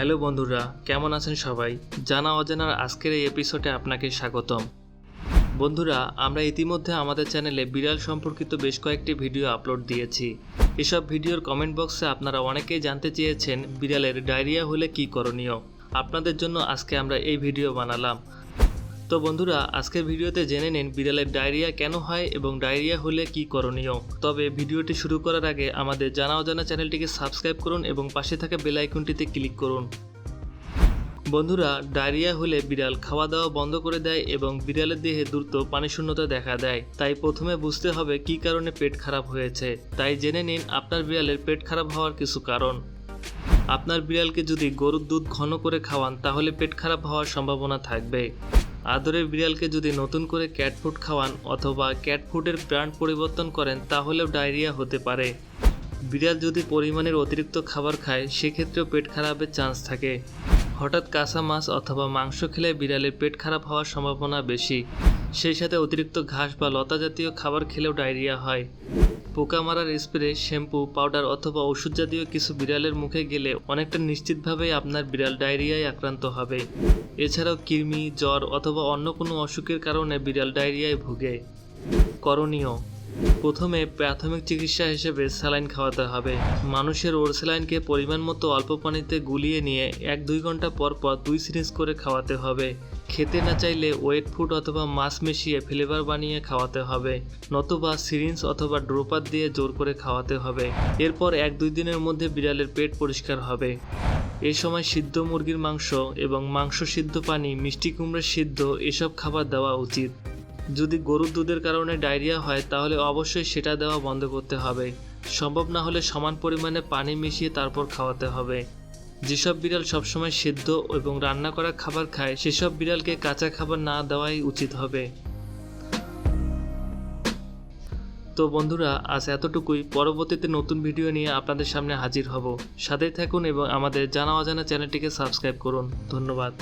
Hello বন্ধুরা, কেমন আছেন সবাই? জানা অজানার আজকের এই এপিসোডে আপনাকে স্বাগতম। বন্ধুরা, আমরা ইতিমধ্যে আমাদের চ্যানেলে বিড়াল সম্পর্কিত বেশ কয়েকটি ভিডিও আপলোড দিয়েছি। এসব ভিডিওর কমেন্ট বক্সে আপনারা অনেকেই জানতে চেয়েছেন বিড়ালের ডায়রিয়া হলে কি করণীয়। আপনাদের জন্য আজকে আমরা এই ভিডিও বানালাম। তো বন্ধুরা, আজকের ভিডিওতে জেনে নিন বিড়ালের ডায়রিয়া কেন হয় এবং ডায়রিয়া হলে কি করণীয়। তবে ভিডিওটি শুরু করার আগে আমাদের জানা অজানা চ্যানেলটিকে সাবস্ক্রাইব করুন এবং পাশে থাকা বেল আইকনটিতে ক্লিক করুন। বন্ধুরা, ডায়রিয়া হলে বিড়াল খাওয়া দাওয়া বন্ধ করে দেয় এবং বিড়ালের দেহে দ্রুত পানিশূন্যতা দেখা দেয়। তাই প্রথমে বুঝতে হবে কী কারণে পেট খারাপ হয়েছে। তাই জেনে নিন আপনার বিড়ালের পেট খারাপ হওয়ার কিছু কারণ। আপনার বিড়ালকে যদি গরুর দুধ ঘন করে খাওয়ান, তাহলে পেট খারাপ হওয়ার সম্ভাবনা থাকবে। আদরের বিড়ালকে যদি নতুন করে ক্যাট ফুড খাওয়ান অথবা ক্যাট ফুডের ব্র্যান্ড পরিবর্তন করেন, তাহলেও ডায়রিয়া হতে পারে। বিড়াল যদি পরিমাণের অতিরিক্ত খাবার খায়, সেক্ষেত্রেও পেট খারাপের চান্স থাকে। হঠাৎ কাঁচা মাছ অথবা মাংস খেলে বিড়ালের পেট খারাপ হওয়ার সম্ভাবনা বেশি। সেই সাথে অতিরিক্ত ঘাস বা লতা জাতীয় খাবার খেলেও ডায়রিয়া হয়। পোকা মারার স্প্রে, শ্যাম্পু, পাউডার অথবা ওষুধ জাতীয় কিছু বিড়ালের মুখে গেলে অনেকটা নিশ্চিতভাবেই আপনার বিড়াল ডায়রিয়ায় আক্রান্ত হবে। এছাড়াও কৃমি, জ্বর অথবা অন্য কোনো অসুখের কারণে বিড়াল ডায়রিয়ায় ভুগে। করণীয় প্রথমে প্রাথমিক চিকিৎসা হিসেবে স্যালাইন খাওয়াতে হবে। মানুষের ওর স্যালাইনকে পরিমাণ মতো অল্প পানিতে গুলিয়ে নিয়ে এক দুই ঘণ্টা পর পর দুই সিরিঞ্জ করে খাওয়াতে হবে। খেতে না চাইলে ওয়েট ফুড অথবা মাছ মিশিয়ে ফ্লেভার বানিয়ে খাওয়াতে হবে, নতুবা সিরিঞ্জ অথবা ড্রোপার দিয়ে জোর করে খাওয়াতে হবে। এরপর এক দুই দিনের মধ্যে বিড়ালের পেট পরিষ্কার হবে। এ সময় সিদ্ধ মুরগির মাংস এবং মাংস সিদ্ধ পানি, মিষ্টি কুমড়োর সিদ্ধ, এসব খাবার দেওয়া উচিত। যদি গরুর দুধের কারণে ডায়রিয়া হয়, তাহলে অবশ্যই সেটা দেওয়া বন্ধ করতে হবে। সম্ভব না হলে সমান পরিমাণে পানি মিশিয়ে তারপর খাওয়াতে হবে। যেসব বিড়াল সবসময় সিদ্ধ এবং রান্না করা খাবার খায়, সেসব বিড়ালকে কাঁচা খাবার না দেওয়াই উচিত হবে। তো বন্ধুরা, আজ এতটুকুই। পরবর্তীতে নতুন ভিডিও নিয়ে আপনাদের সামনে হাজির হব। সাথে থাকুন এবং আমাদের জানা অজানা চ্যানেলটিকে সাবস্ক্রাইব করুন। ধন্যবাদ।